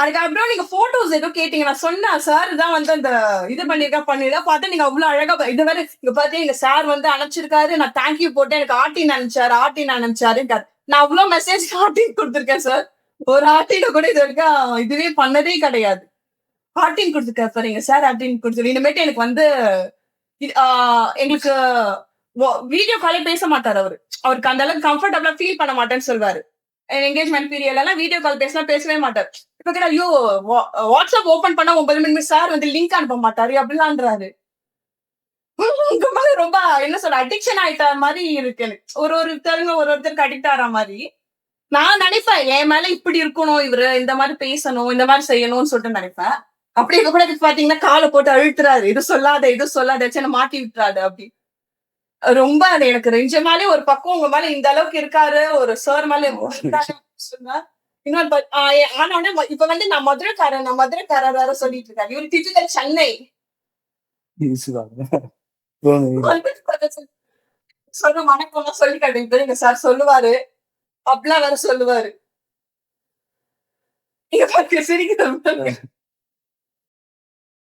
அதுக்கப்புறம் நீங்க போட்டோஸ் ஏதோ கேட்டீங்க. நான் சொன்னேன் சார் தான் வந்து அந்த இது பண்ணிருக்கா பண்ணிருக்கா பார்த்தா நீங்க அவ்வளவு அழகா இது வரை இங்க பாத்தீங்க எங்க சார் வந்து அனுப்பிச்சிருக்காரு நான் தேங்க்யூ போட்டேன். எனக்கு ஆட்டின் அனுப்பிச்சாரு ஆட்டின் அனுப்பிச்சாரு நான் அவ்வளவு மெசேஜ் ஆட்டின் கொடுத்துருக்கேன் சார் ஒரு ஆட்டின கூட இது வரைக்கும் இதுவே பண்ணதே கிடையாது. ஆட்டின் கொடுத்துருக்காரு பாருங்க சார் ஆட்டின் கொடுத்துரு இனிமேட்டு எனக்கு வந்து எங்களுக்கு வீடியோ காலே பேச மாட்டார் அவரு. அவருக்கு அந்த அளவுக்கு கம்ஃபர்டபுளா ஃபீல் பண்ண மாட்டேன்னு சொல்வாரு. என்கேஜ்மெண்ட் பீரியட் எல்லாம் வீடியோ கால் பேசலாம் பேசவே மாட்டார். இப்ப கூட ஐயோ வா- வாட்ஸ்அப் ஓபன் பண்ணா ஒன்பது மணி சார் வந்து லிங்க் அனுப்ப மாட்டாரு அப்படிலான்றாரு. ரொம்ப என்ன சொல்ற அடிக்ஷன் ஆயிட்ட மாதிரி இருக்கு ஒரு ஒருத்தருங்க ஒரு ஒருத்தருக்கு அடிக்ட் ஆற மாதிரி. நான் நினைப்பேன் என் மேல இப்படி இருக்கணும் இவரு இந்த மாதிரி பேசணும் இந்த மாதிரி செய்யணும்னு சொல்லிட்டு நினைப்பேன். அப்படி இருக்க கூட பாத்தீங்கன்னா காலை போட்டு அழுத்துறாரு. இது சொல்லாத இது சொல்லாத சரி மாட்டி விட்டுறாரு அப்படி. ரொம்ப அது எனக்கு நிஜமாலே ஒரு பக்கம் உங்க மேல இந்த அளவுக்கு இருக்காரு ஒரு சார் மேல இவ்வளவு இருக்காரு சொன்னா இன்னொரு ஆனா இப்ப வந்து நான் மதுரைக்காரன் நான் மதுரைக்காரர் வேற சொல்லிட்டு இருக்காரு. இவரு டிஜிட்டல் சென்னை. சொல்ற வணக்கம் சொல்லி காட்டுங்க. சார் சொல்லுவாரு. அப்படிலாம் வேற சொல்லுவாரு. நீங்க பாருங்க சிரிக்கிறது